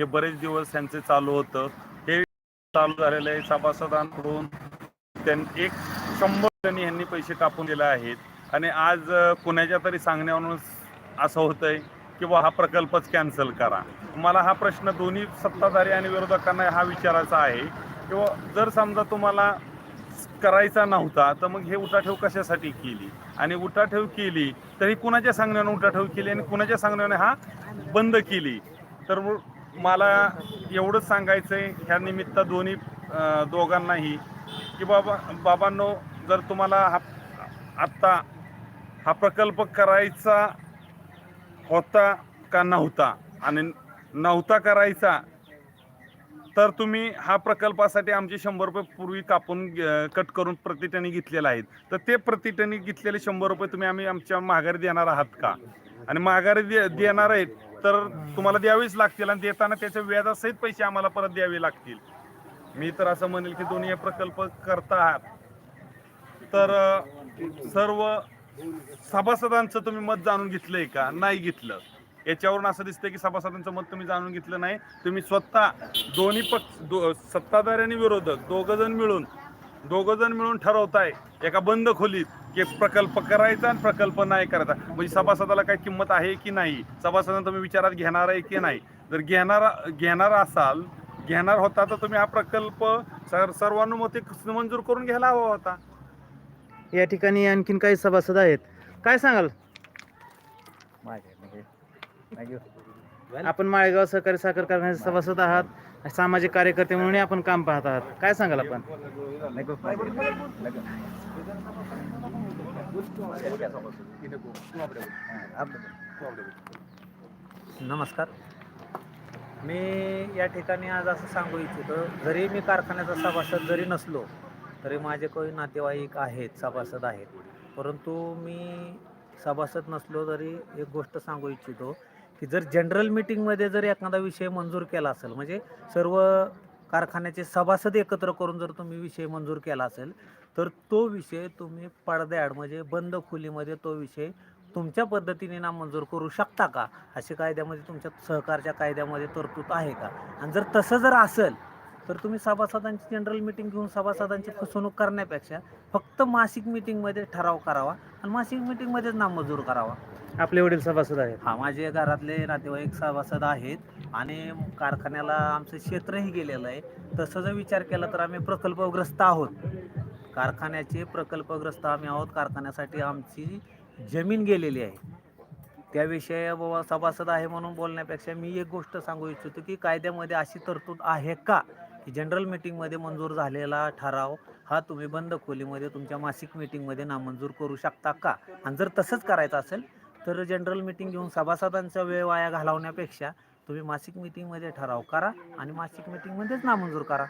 हे बरेच दिवस त्यांचे चालू होतं. हे चालू झालेलं आहे सभासदांकडून. त्यांनी एक शंभर जणी यांनी पैसे कापून दिले आहेत. आणि आज कुणाच्या तरी सांगण्यावरून असं होतंय की बा हा प्रकल्पच कॅन्सल करा. मला हा प्रश्न दोन्ही सत्ताधारी आणि विरोधकांना हा विचारायचा आहे. किंवा जर समजा तुम्हाला करायचा नव्हता तर मग हे उठाठेव कशासाठी केली? आणि उठाठेव केली तर ही कुणाच्या सांगण्याने उठाठेव केली आणि कुणाच्या सांगण्याने हा बंद केली? तर मग मला एवढंच सांगायचं आहे ह्या निमित्त दोन्ही दोघांनाही की बाबा बाबांनो जर तुम्हाला हा आत्ता हा प्रकल्प करायचा होता का नव्हता आणि नव्हता करायचा तर तुम्ही हा प्रकल्पासाठी आमचे शंभर रुपये पूर्वी कापून कट करून प्रतिटनी घेतलेले आहेत. तर ते प्रतिटनी घेतलेले शंभर रुपये तुम्ही आम्ही आमच्या माघारी देणार आहात का? आणि माघारी दे देणार आहेत तर तुम्हाला द्यावीच लागतील आणि देताना त्याच्या व्याजासहित पैसे आम्हाला परत द्यावे लागतील. मी तर असं म्हणेल की दोन्ही हे प्रकल्प करता आहात तर सर्व सभासदांचं तुम्ही मत जाणून घेतलंय का? नाही घेतलं. याच्यावरून असं दिसतंय की सभासदांचं मत तुम्ही जाणून घेतलं नाही. तुम्ही स्वतः दोन्ही पक्ष दो सत्ताधारी आणि विरोधक दोघ जण मिळून दोघं जण मिळून ठरवताय. एका बंद खोलीत की प्रकल्प करायचा आणि प्रकल्प नाही करायचा. म्हणजे सभासदाला काय किंमत आहे की नाही? सभासदांना तुम्ही विचारात घेणार आहे की नाही? जर घेणार घेणार असाल घेणार होता तर तुम्ही हा प्रकल्प सर सर्वानुमते मंजूर करून घ्यायला हवा होता. या ठिकाणी आणखीन काही सभासद आहेत. काय सांगाल? आपण माळेगाव सहकारी साखर कारखान्याचे सभासद आहात. सामाजिक कार्यकर्ते म्हणून आपण काम पाहत आहात. काय सांगाल आपण? नमस्कार. मी या ठिकाणी आज असं सांगू इच्छितो जरी मी कारखान्याचा सभासद जरी नसलो तरी माझे काही नातेवाईक आहेत सभासद आहेत. परंतु मी सभासद नसलो तरी एक गोष्ट सांगू इच्छितो की जर जनरल मीटिंगमध्ये जर एखादा विषय मंजूर केला असेल म्हणजे सर्व कारखान्याचे सभासद एकत्र करून जर तुम्ही विषय मंजूर केला असेल तर तो विषय तुम्ही पडद्याआड म्हणजे बंद खोलीमध्ये तो विषय तुमच्या पद्धतीने नामंजूर करू शकता का? असे कायद्यामध्ये तुमच्या सहकारच्या कायद्यामध्ये तरतूद आहे का? आणि जर तसं जर असेल तर तुम्ही सभासदांची जनरल मिटिंग घेऊन सभासदांची फसवणूक करण्यापेक्षा फक्त मासिक मिटिंगमध्ये ठराव करावा आणि मासिक मिटिंगमध्येच नामंजूर करावा. आपले वडील सभासद आहेत. हा माझे घरातले नातेवाईक सभासद आहेत आणि कारखान्याला आमचं क्षेत्रही गेलेलं आहे. तसं जर विचार केला तर आम्ही प्रकल्पग्रस्त आहोत. कारखान्याचे प्रकल्पग्रस्त आम्ही आहोत. कारखान्यासाठी आमची जमीन गेलेली आहे. त्याविषयी बाबा सभासद आहे म्हणून बोलण्यापेक्षा मी एक गोष्ट सांगू इच्छितो की कायद्यामध्ये अशी तरतूद आहे का? की जनरल मीटिंगमध्ये मंजूर झालेला ठराव हा तुम्ही बंद खोलीमध्ये तुमच्या मासिक मीटिंगमध्ये नामंजूर करू शकता का? आणि जर तसंच करायचं असेल तर जनरल मीटिंग घेऊन सभासदांचा वेळ वाया घालवण्यापेक्षा तुम्ही मासिक मीटिंगमध्ये ठराव करा आणि मासिक मीटिंगमध्येच नामंजूर करा.